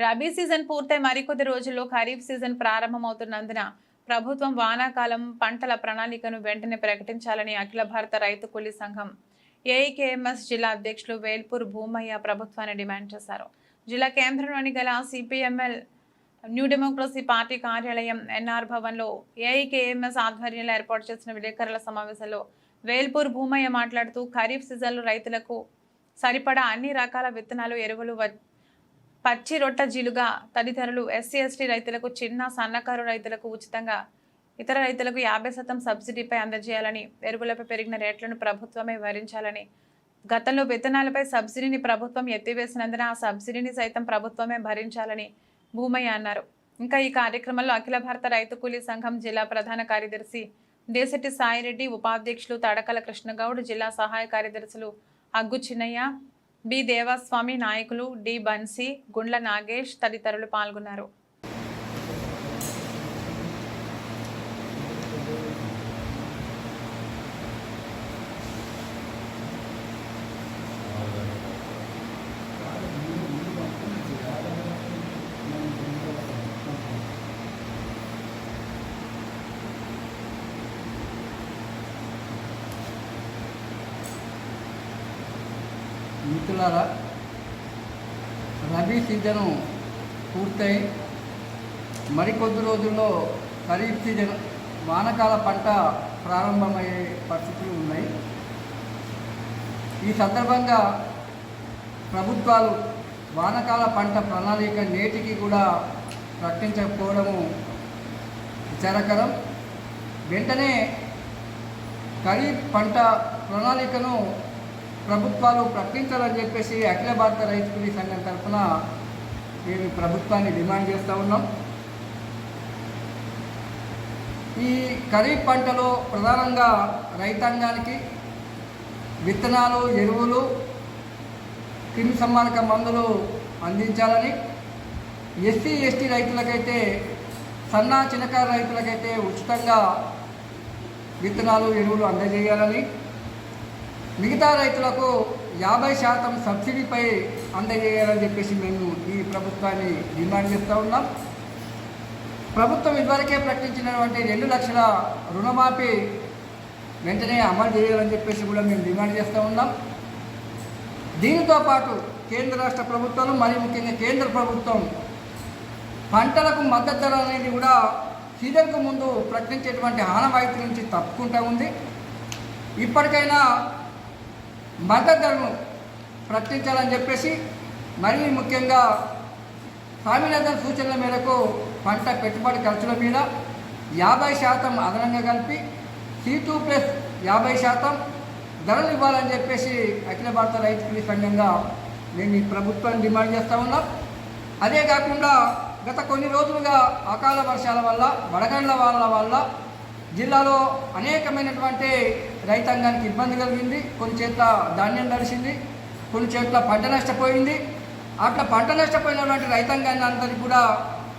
Rabi season పూర్తయి మరికొద్ది రోజుల్లో ఖరీఫ్ సీజన్ ప్రారంభమవుతున్నందున ప్రభుత్వం వానాకాలం పంటల ప్రణాళికను వెంటనే ప్రకటించాలని అఖిల భారత రైతు కూలీ సంఘం ఏఐకేఎంఎస్ జిల్లా అధ్యక్షులు వేల్పూర్ భూమయ్య ప్రభుత్వాన్ని డిమాండ్ చేశారు. జిల్లా కేంద్రంలోని గల సిపిఎంఎల్ న్యూ డెమోక్రసీ పార్టీ కార్యాలయం ఎన్ఆర్ భవన్లో ఏఐకేఎంఎస్ ఆధ్వర్యంలో ఏర్పాటు చేసిన విలేకరుల సమావేశంలో వేల్పూర్ భూమయ్య మాట్లాడుతూ ఖరీఫ్ సీజన్లో రైతులకు సరిపడా అన్ని రకాల విత్తనాలు ఎరువులు వ- పచ్చి రొట్ట జిలుగ తదితరులు ఎస్సీ ఎస్టీ రైతులకు చిన్న సన్నకారు రైతులకు ఉచితంగా ఇతర రైతులకు యాభై శాతం సబ్సిడీపై అందజేయాలని ఎరువులపై పెరిగిన రేట్లను ప్రభుత్వమే భరించాలని గతంలో విత్తనాలపై సబ్సిడీని ప్రభుత్వం ఎత్తివేసినందున ఆ సబ్సిడీని సైతం ప్రభుత్వమే భరించాలని భూమయ్య అన్నారు. ఇంకా ఈ కార్యక్రమంలో అఖిల భారత రైతు కూలీ సంఘం జిల్లా ప్రధాన కార్యదర్శి దేశెట్టి సాయిరెడ్డి ఉపాధ్యక్షులు తడకల కృష్ణగౌడ్ జిల్లా సహాయ కార్యదర్శులు అగ్గు చిన్నయ్య బి దేవస్వామి నాయకులు డి బన్సీ గుండ్ల నాగేష్ తదితరులు పాల్గొన్నారు. మిత్రులారా రబీ సీజను పూర్తయి. మరికొద్ది రోజుల్లో ఖరీఫ్ సీజన్ వానకాల పంట ప్రారంభమయ్యే పరిస్థితులు ఉన్నాయి. ఈ సందర్భంగా ప్రభుత్వాలు వానకాల పంట ప్రణాళిక నేటికి కూడా ప్రకటించకపోవడము విచారకరం. వెంటనే ఖరీఫ్ పంట ప్రణాళికను ప్రభుత్వాలు ప్రకటించాలని చెప్పేసి అఖిల భారత రైతు సంఘం తరఫున మేము ప్రభుత్వాన్ని డిమాండ్ చేస్తూ ఉన్నాం. ఈ ఖరీఫ్ పంటలో ప్రధానంగా రైతాంగానికి విత్తనాలు ఎరువులు క్రిమి సంహారక మందులు అందించాలని ఎస్సీ ఎస్టీ రైతులకైతే సన్నా చిన్నకారు రైతులకైతే ఉచితంగా విత్తనాలు ఎరువులు అందజేయాలని మిగతా రైతులకు యాభై శాతం సబ్సిడీపై అందజేయాలని చెప్పేసి మేము ఈ ప్రభుత్వాన్ని డిమాండ్ చేస్తూ ఉన్నాం. ప్రభుత్వం ఇదివరకే ప్రకటించినటువంటి రెండు లక్షల రుణమాఫీ వెంటనే అమలు చేయాలని చెప్పేసి కూడా మేము డిమాండ్ చేస్తూ ఉన్నాం. దీనితో పాటు కేంద్ర రాష్ట్ర ప్రభుత్వాలు మరియు ముఖ్యంగా కేంద్ర ప్రభుత్వం పంటలకు మద్దతు ధర అనేది కూడా సీజన్కు ముందు ప్రకటించేటువంటి ఆనవాయితీ నుంచి తప్పుకుంటూ ఉంది. ఇప్పటికైనా మత ధరను ప్రకటించాలని చెప్పేసి మరీ ముఖ్యంగా స్వామినాథన్ సూచనల మేరకు పంట పెట్టుబడి ఖర్చుల మీద యాభై శాతం అదనంగా కలిపి సి టూ ప్లస్ యాభై శాతం ధరలు ఇవ్వాలని చెప్పేసి అఖిల భారత రైతు కూలీ సంఘంగా మేము ఈ ప్రభుత్వాన్ని డిమాండ్ చేస్తూ ఉన్నాం. అదే కాకుండా గత కొన్ని రోజులుగా అకాల వర్షాల వల్ల వడగండ్ల వాళ్ళ వల్ల జిల్లాలో అనేకమైనటువంటి రైతాంగానికి ఇబ్బంది కలిగింది. కొన్ని చేట్ల ధాన్యం తడిసింది కొన్ని చేట్ల పంట నష్టపోయింది. అట్లా పంట నష్టపోయినటువంటి రైతాంగాన్ని అందరికీ కూడా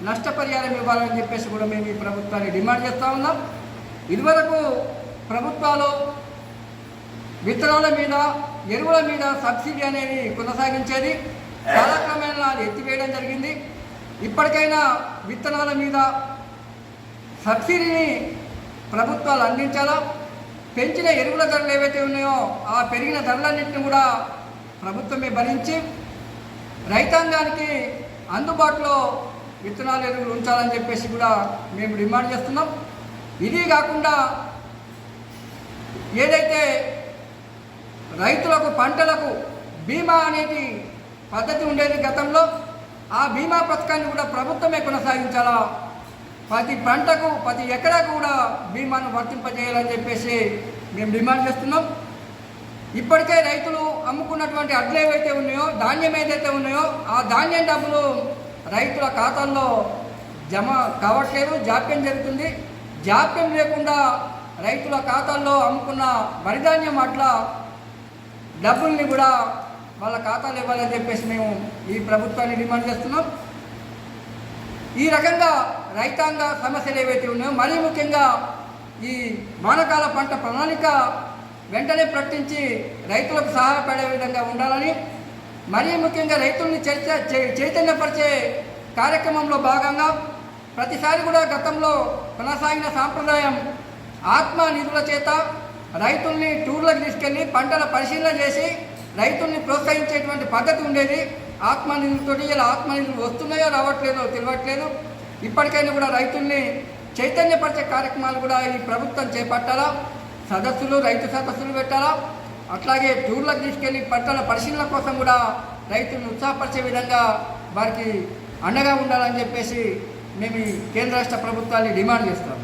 నష్టపరిహారం ఇవ్వాలని చెప్పేసి కూడా మేము ఈ ప్రభుత్వాన్ని డిమాండ్ చేస్తూ ఉన్నాం. ఇదివరకు ప్రభుత్వాలు విత్తనాల మీద ఎరువుల మీద సబ్సిడీ అనేది కొనసాగించేది. కాలక్రమేణా అది ఎత్తివేయడం జరిగింది. ఇప్పటికైనా విత్తనాల మీద సబ్సిడీని ప్రభుత్వాలు అందించాలా? పెంచిన ఎరువుల ధరలు ఏవైతే ఉన్నాయో ఆ పెరిగిన ధరలన్నింటినీ కూడా ప్రభుత్వమే భరించి రైతాంగానికి అందుబాటులో విత్తనాలు ఎరువులు ఉంచాలని చెప్పేసి కూడా మేము డిమాండ్ చేస్తున్నాం. ఇది కాకుండా ఏదైతే రైతులకు పంటలకు బీమా అనేది పద్ధతి ఉండేది గతంలో ఆ బీమా పథకాన్ని కూడా ప్రభుత్వమే కొనసాగించాలా? ప్రతి పంటకు ప్రతి ఎకరాకు కూడా బీమాను వర్తింపజేయాలని చెప్పేసి మేము డిమాండ్ చేస్తున్నాం. ఇప్పటికే రైతులు అమ్ముకున్నటువంటి అడ్లు ఏవైతే ఉన్నాయో ధాన్యం ఏదైతే ఉన్నాయో ఆ ధాన్యం డబ్బులు రైతుల ఖాతాల్లో జమ కావట్లేదు జాప్యం జరుగుతుంది. జాప్యం లేకుండా రైతుల ఖాతాల్లో అమ్ముకున్న వరిధాన్యం అట్లా డబ్బుల్ని కూడా వాళ్ళ ఖాతాలు ఇవ్వాలని చెప్పేసి మేము ఈ ప్రభుత్వాన్ని డిమాండ్ చేస్తున్నాం. ఈ రకంగా రైతాంగ సమస్యలు ఏవైతే ఉన్నాయో మరీ ముఖ్యంగా ఈ వానకాల పంట ప్రణాళిక వెంటనే ప్రకటించి రైతులకు సహాయపడే విధంగా ఉండాలని మరీ ముఖ్యంగా రైతుల్ని చర్చ చే- చైతన్యపరిచే కార్యక్రమంలో భాగంగా ప్రతిసారి కూడా గతంలో కొనసాగిన సాంప్రదాయం ఆత్మ నిధుల చేత రైతుల్ని టూర్లకు తీసుకెళ్ళి పంటల పరిశీలన చేసి రైతుల్ని ప్రోత్సహించేటువంటి పద్ధతి ఉండేది. ఆత్మ ఇలా ఆత్మనిధులు వస్తున్నాయో రావట్లేదో తెలియట్లేదు ఇప్పటికైనా కూడా రైతుల్ని చైతన్యపరిచే కార్యక్రమాలు కూడా ఈ ప్రభుత్వం చేపట్టాలా? సదస్సులు రైతు సదస్సులు పెట్టాలా? అట్లాగే టూర్లకు తీసుకెళ్ళి పంటల పరిశీలన కోసం కూడా రైతులను ఉత్సాహపరిచే విధంగా వారికి అండగా ఉండాలని చెప్పేసి మేము ఈ కేంద్ర రాష్ట్ర ప్రభుత్వాన్ని డిమాండ్ చేస్తాము.